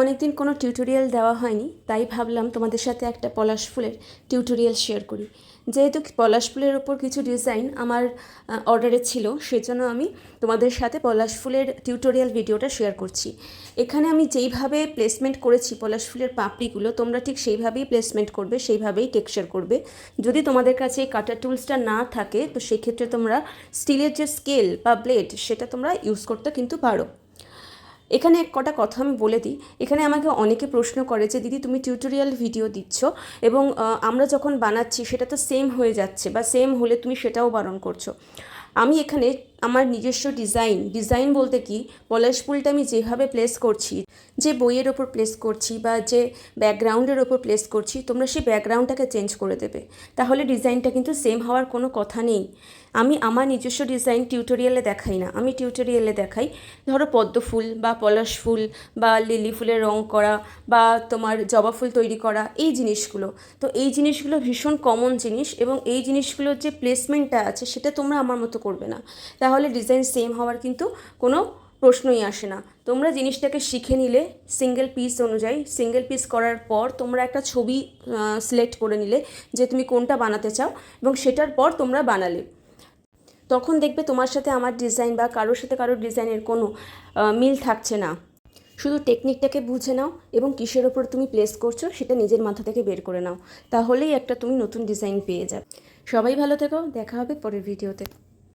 অনেকদিন কোনো টিউটোরিয়াল দেওয়া হয়নি, তাই ভাবলাম তোমাদের সাথে একটা পলাশ ফুলের টিউটোরিয়াল শেয়ার করি। যেহেতু পলাশ ফুলের ওপর কিছু ডিজাইন আমার অর্ডারে ছিল, সেজন্য আমি তোমাদের সাথে পলাশ ফুলের টিউটোরিয়াল ভিডিওটা শেয়ার করছি। এখানে আমি যেইভাবে প্লেসমেন্ট করেছি পলাশ ফুলের পাপড়িগুলো, তোমরা ঠিক সেইভাবেই প্লেসমেন্ট করবে, সেইভাবেই টেক্সচার করবে। যদি তোমাদের কাছে এই কাটার টুলসটা না থাকে, তো সেক্ষেত্রে তোমরা স্টিলের যে স্কেল বা ব্লেড সেটা তোমরা ইউজ করতে কিন্তু পারো। এখানে এক কটা কথা আমি বলে দিই। এখানে আমাকে অনেকে প্রশ্ন করে যে, দিদি, তুমি টিউটোরিয়াল ভিডিও দিচ্ছ এবং আমরা যখন বানাচ্ছি সেটা তো সেম হয়ে যাচ্ছে বা সেম হলে তুমি সেটাও বারণ করছ। আমি এখানে আমার নিজস্ব ডিজাইন। ডিজাইন বলতে কি? পলাশ ফুলটা আমি যেভাবে প্লেস করছি, যে বইয়ের ওপর প্লেস করছি বা যে ব্যাকগ্রাউন্ডের ওপর প্লেস করছি, তোমরা সেই ব্যাকগ্রাউন্ডটাকে চেঞ্জ করে দেবে। তাহলে ডিজাইনটা কিন্তু সেম হওয়ার কোনো কথা নেই। আমি আমার নিজস্ব ডিজাইন টিউটোরিয়ালে দেখাই না। আমি টিউটোরিয়ালে দেখাই, ধরো পদ্ম ফুল বা পলাশ ফুল বা লিলি ফুলের রং করা বা তোমার জবা ফুল তৈরি করা, এই জিনিসগুলো। তো এই জিনিসগুলো ভীষণ কমন জিনিস এবং এই জিনিসগুলোর যে প্লেসমেন্টটা আছে, সেটা তোমরা আমার মতো করবে না। তাহলে ডিজাইন সেম হওয়ার কিন্তু কোনো প্রশ্নই আসে না। তোমরা জিনিসটাকে শিখে নিলে সিঙ্গেল পিস অনুযায়ী সিঙ্গেল পিস করার পর তোমরা একটা ছবি সিলেক্ট করে নিলে যে তুমি কোনটা বানাতে চাও এবং সেটার পর তোমরা বানালে। তখন দেখবে তোমার সাথে আমার ডিজাইন বা কারোর সাথে কারোর ডিজাইনের কোনো মিল থাকছে না। শুধু টেকনিকটাকে বুঝে নাও এবং কিসের ওপর তুমি প্লেস করছ সেটা নিজের মাথা থেকে বের করে নাও। তাহলেই একটা তুমি নতুন ডিজাইন পেয়ে যাবে। সবাই ভালো থেকো, দেখা হবে পরের ভিডিওতে